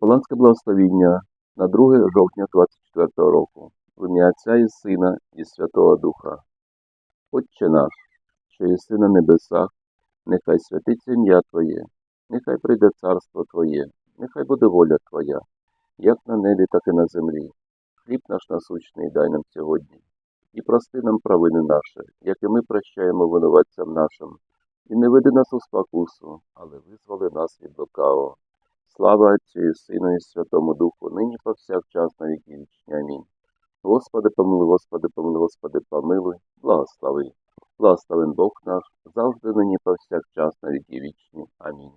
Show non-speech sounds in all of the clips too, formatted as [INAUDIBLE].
Голландське благословіння на 2 жовтня 24 року. В ім'я Отця і Сина і Святого Духа. Отче наш, що єси на небесах, нехай святиться ім'я Твоє, нехай прийде царство Твоє, нехай буде воля Твоя, як на небі, так і на землі. Хліб наш насущний дай нам сьогодні, і прости нам провини наші, як і ми прощаємо винуватцям нашим. І не веди нас у спокусу, але визволи нас від лукавого. Слава Отцю і Сину і Святому Духу, нині повсякчас на віки вічні. Амінь. Господи, помилуй, Господи, помилуй, Господи, помилуй, благослови. Благословен Бог наш, завжди нині повсякчас на віки вічні. Амінь.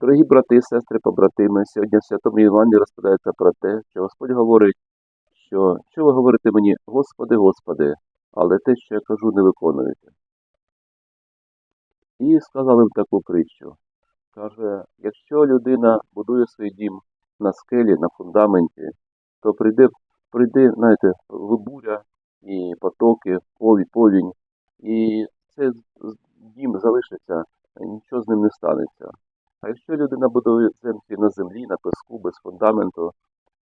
Дорогі брати, сестри, побратими, сьогодні в Святому Івані розповідається про те, що Господь говорить, що що ви говорите мені, Господи, Господи, але те, що я кажу, не виконуєте. І сказали їм таку притчу. Каже, якщо людина будує свій дім на скелі, на фундаменті, то прийде, прийде, знаєте, буря і потоки, пові, повінь, і цей дім залишиться, нічого з ним не станеться. А якщо людина будує землі на землі, на песку, без фундаменту,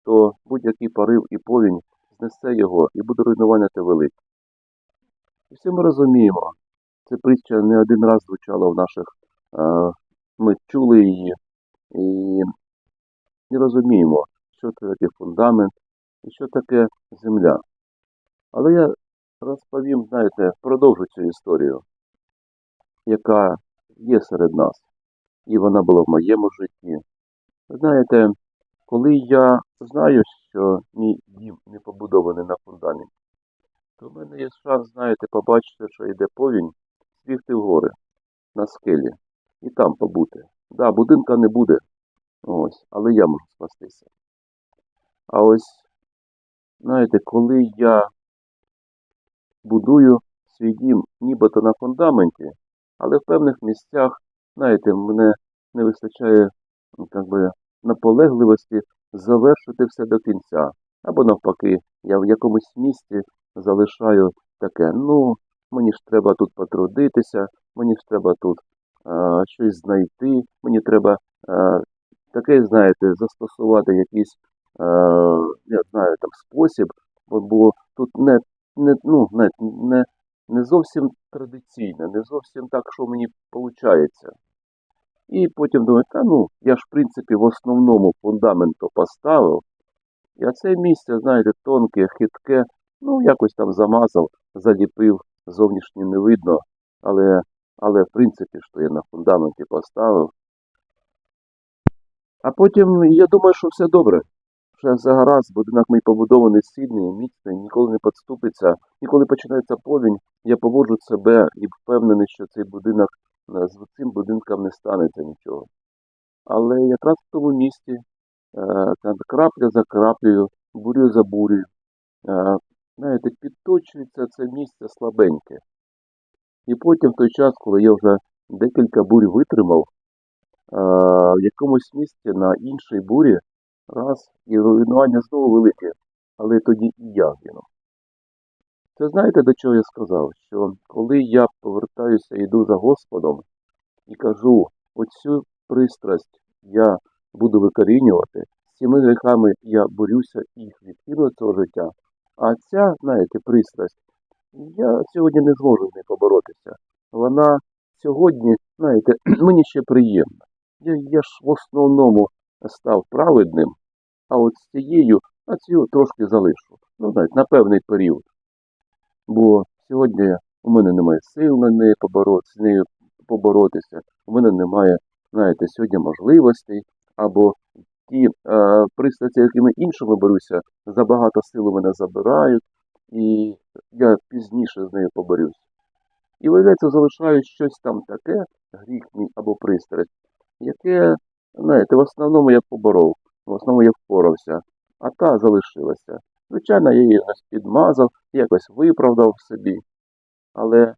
то будь-який порив і повінь знесе його і буде руйнування те велике. І всі ми розуміємо, ця притча не один раз звучала в наших ми чули її і не розуміємо, що таке фундамент і що таке земля. Але я розповім, знаєте, продовжу цю історію, яка є серед нас, і вона була в моєму житті. Знаєте, коли я знаю, що мій дім не побудований на фундаменті, то в мене є шанс, знаєте, побачити, що йде повінь, збігти в гори на скелі і там побути. Да, будинка не буде, ось, але я можу спастися. А ось, знаєте, коли я будую свій дім нібито на фундаменті, але в певних місцях, знаєте, мене не вистачає як би, наполегливості завершити все до кінця. Або навпаки, я в якомусь місці залишаю таке, ну, мені ж треба тут потрудитися, мені ж треба тут щось знайти, мені треба таке, знаєте, застосувати якийсь я знаю, там, спосіб, бо, тут не не, ну, не, не, не зовсім традиційне, не зовсім так, що мені виходить. І потім думаю, та ну, я ж в принципі в основному фундаменту поставив. І це місце, знаєте, тонке, хитке, ну, якось там замазав, заліпив, зовнішньо не видно, але але в принципі, що я на фундаменті поставив. А потім я думаю, що все добре. Що все гаразд, будинок мій побудований сильний, міцний, ніколи не підступиться, ніколи починається повінь, я поводжу себе і впевнений, що цей будинок з цим будинком не станеться нічого. Але якраз в тому місці е, крапля за краплею, бурю за бурю, е, знаєте, підточується це місце слабеньке. І потім в той час, коли я вже декілька бурь витримав, в якомусь місці на іншій бурі, раз, і руйнування знову велике, але тоді і я гину. Це знаєте, до чого я сказав? Що коли я повертаюся йду за Господом і кажу, оцю пристрасть я буду викорінювати, з цими грехами я борюся їх відкину цього життя, а ця, знаєте, пристрасть я сьогодні не зможу з нею поборотися. Вона сьогодні, знаєте, [CLEARS THROAT] мені ще приємна. Я, я ж в основному став праведним, а от з цією, а цю трошки залишу. Ну, знаєте, на певний період. Бо сьогодні у мене немає сил на неї поборотися, з нею поборотися, у мене немає, знаєте, сьогодні можливостей, або ті е, пристрасті, якими іншими беруся, забагато сил у мене забирають і я пізніше з нею поборюсь. І виявляється, залишаю щось там таке, гріх мій або пристрасть, яке, знаєте, в основному я поборов, в основному я впорався, а та залишилася. Звичайно, я її якось підмазав, якось виправдав собі. Але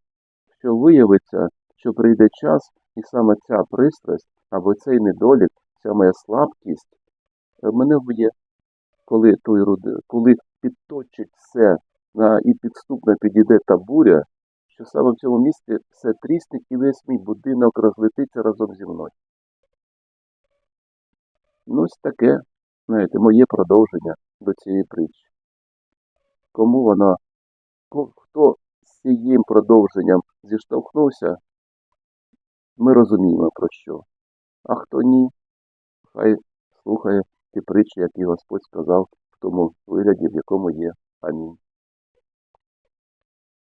що виявиться, що прийде час, і саме ця пристрасть або цей недолік, ця моя слабкість мене вб'є, коли той коли підточить все і підступно підійде та буря, що саме в цьому місці все трісне і весь мій будинок розлетиться разом зі мною. Ну, ось таке, знаєте, моє продовження до цієї притчі. Кому вона, хто з цим продовженням зіштовхнувся, ми розуміємо про що. А хто ні, хай слухає ті притчі, які Господь сказав в тому вигляді, в якому є. Амінь.